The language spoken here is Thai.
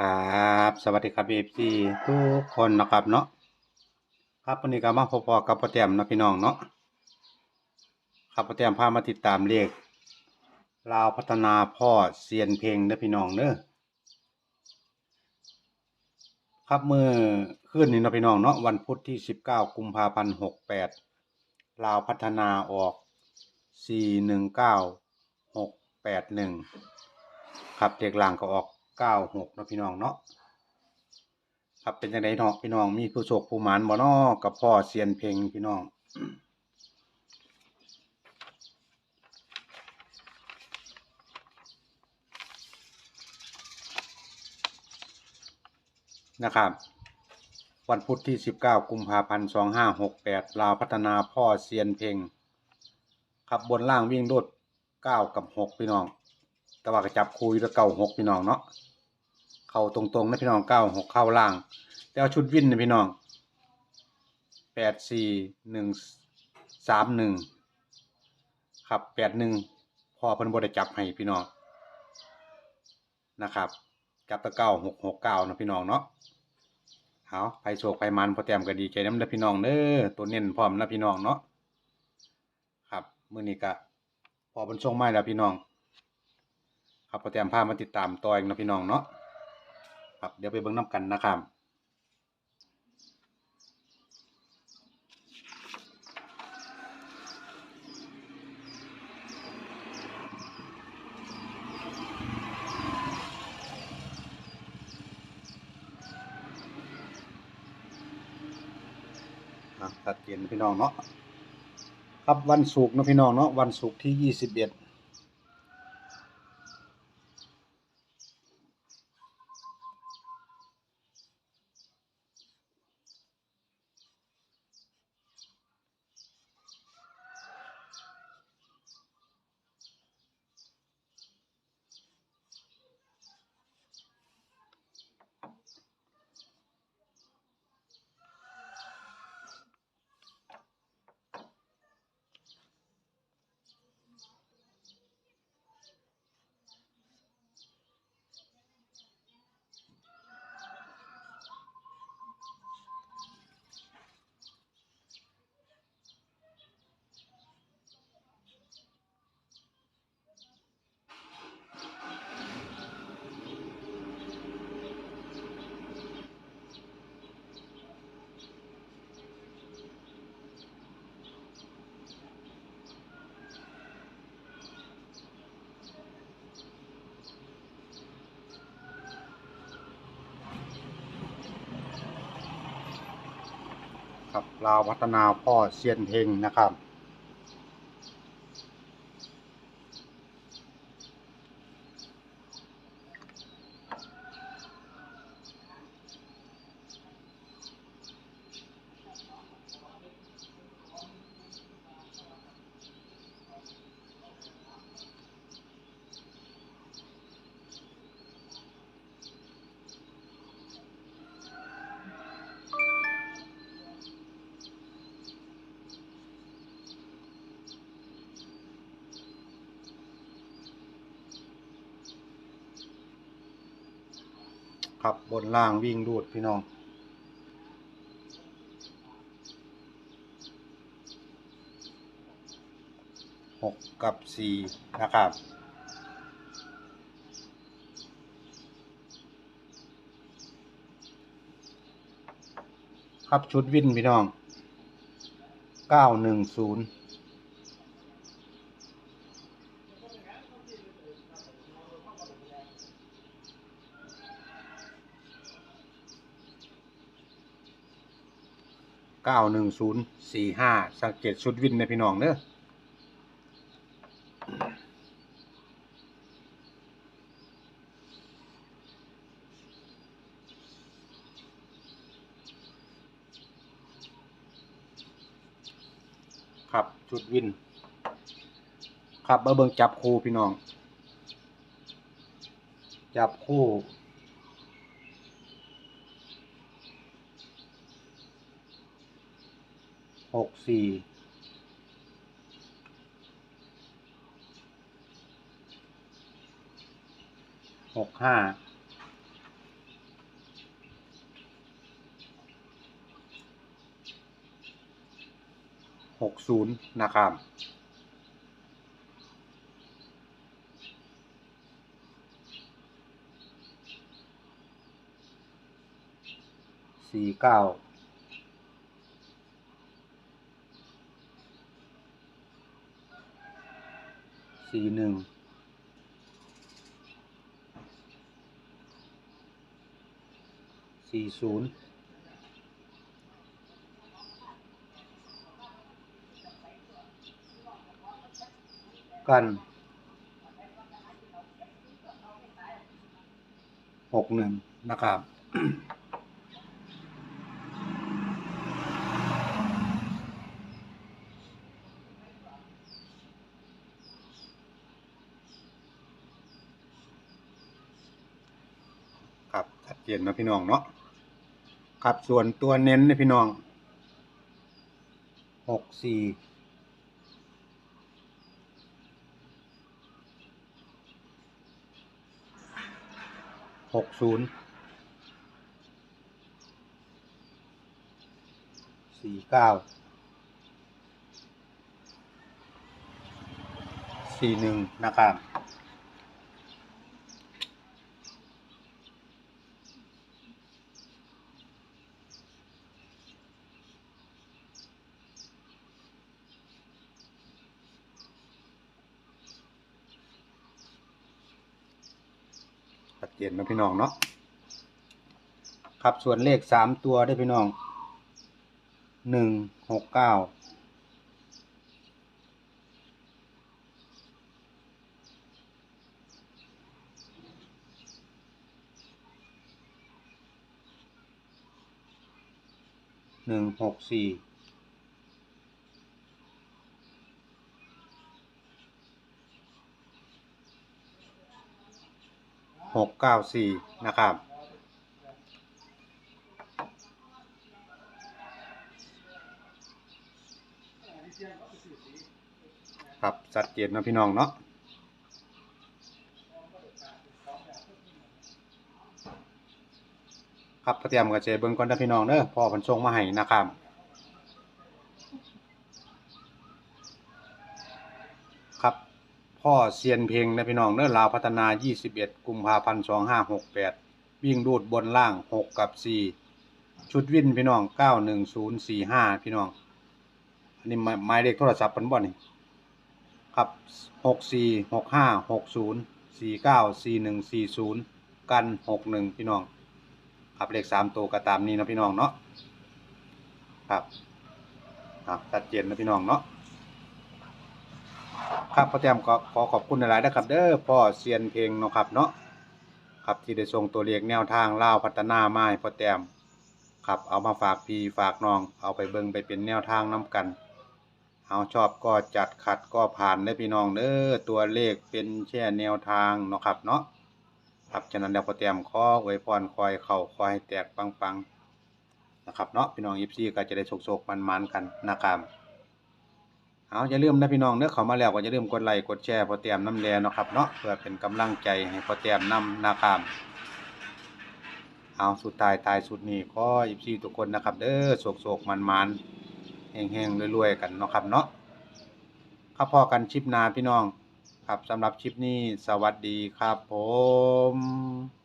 ครับ สวัสดีครับเอฟซีทุกคนนะครับเนาะครับวันนี้ก็มาพบๆกับพ่อแต้มนะพี่น้องเนาะครับพ่อแต้มพามาติดตามเลขลาวพัฒนาพ่อเซียนเพลงเด้อพี่น้องเด้อครับมือคืนนี้นะพี่น้องเนาะวันพุธที่19กุมภาพันธ์68ลาวพัฒนาออก419681ครับเด็กล่างก็ออก เก้าหกนะพี่น้องเนาะครับเป็นจังไดเนาะพี่น้องมีผู้โชคผู้หมานบ่เนาะกับพ่อเซียนเพลงพี่น้องนะครับ วันพุธที่ 19 กุมภาพันธ์ 2568 ลาวพัฒนาพ่อเซียนเพลงขับบนล่างวิ่งโดด9กับ 6 พี่น้อง แต่ว่าก็จับคูอยู่เก้าหกพี่น้องเนาะเข้าตรงๆนะพี่น้องเก้าหกเข้าล่าง แต่เอาชุดวินนะพี่น้องแปดสี่หนึ่งสามหนึ่งครับแปดหนึ่งพอเพิ่นบ่ได้จับให้พี่น้องนะครับจับตะเก้าหกหกเก้านะพี่น้องเนาะเอาไปโชคไปมันพอแต้มก็ดีใจน้ำเด้อพี่น้องเด้อตัวเน้นพร้อมนะพี่น้องเนาะครับมื้อนี้ก็พอเพิ่นส่งไมาแล้วพี่น้อง ครับพอแต้มพามาติดตามต่ออีกนะพี่น้องเนาะครับเดี๋ยวไปเบิ่งน้ำกันนะครับตัดเกณฑ์พี่น้องเนาะครับวันศุกร์นะพี่น้องเนาะวันศุกร์ที่ยี่สิบเอ็ด ครับลาวพัฒนาพ่อเซียนเฮงนะครับ ครับ บนล่างวิ่งรูดพี่น้อง หกกับสี่นะครับ ครับชุดวิ่นพี่น้องเก้าหนึ่งศูนย์ เก้าหนึ่งศูนย์สี่ห้าสังเกตชุดวินในพี่น้องเนอะครับชุดวิน ครับมาเบิงจับคู่พี่น้อง จับคู่ หกสี่หกห้าหกศูนย์นะครับสี่เก้า สี่หนึ่งสี่ศูนย์กันหกหนึ่งนะครับ ครับชัด เจนนะพี่น้องเนาะครับส่วนตัวเน้นนะพี่น้องหกสี่หกศูนย์สี่เก้าสี่หนึ่งนะครับ ชัด เจนนะพี่น้องเนาะครับส่วนเลขสามตัวได้พี่น้องหนึ่งหกเก้าหนึ่งหกสี่ หกเก้าสี่นะครับ ครับชัดเจนนะพี่น้องเนาะครับเตรียมกระเจเบิ้งก่อนนะพี่น้องเด้อพ่อเพันส่งมาให้นะครับ พ่อเซียนเพลงนะพี่น้องเด้อลาวพัฒนา 21 กุมภาพันธ์2568 วิ่งรูดบนล่าง 6 กับ 4 ชุดวินพี่น้อง 91045 พี่น้อง อันนี้หมายเลขโทรศัพท์เพิ่นบ่นี่ครับหกสี่หกห้าหกศูนย์สี่เก้าสี่หนึ่งสี่ศูนย์กันหกหนึ่งพี่น้อง ครับเลขสามตัวก็ตามนี้นะพี่น้องเนาะ ครับครับชัดเจนนะพี่น้องเนาะ ครับพ่อแต้มก็ขอขอบคุณหลายๆนะครับ เด้อพ่อเซียนเพลงเนาะครับเนาะครับที่ได้ส่งตัวเลขแนวทางล่าวพัฒนามาให้พ่อแต้มครับเอามาฝากพี่ฝากน้อง เอาไปเบิ่งไปเป็นแนวทางนํกัน เอาชอบก็จัดขัดก็ผ่านได้อพี่น้องเด้อตัวเลขเป็นแค่แนวทางเนาะครับเนาะครับฉะนั้นแล้วพอเตรียมขอไว้พรคอยเข่าคอยให้แตกปังๆนะครับเนาะพี่น้องยิปซี่ก็จะได้โศกๆมันๆกันนะครับ เอาอย่าลืมนะพี่น้องเด้อเขามาแล้วก็อย่าลืมกดไลค์กดแชร์พอเตรียมน้ำแลเนาะครับเนาะเพื่อเป็นกำลังใจให้พอเตรียมนำนะครับเอาสุดท้ายท้ายสุดนี้ขอยิปซีทุกคนนะครับ เด้อโศกๆมันๆแห้งๆรวยๆกันเนาะครับเนาะครับพอกันชิปนาพี่น้อง ครับสำหรับชิปนี้สวัสดีครับผม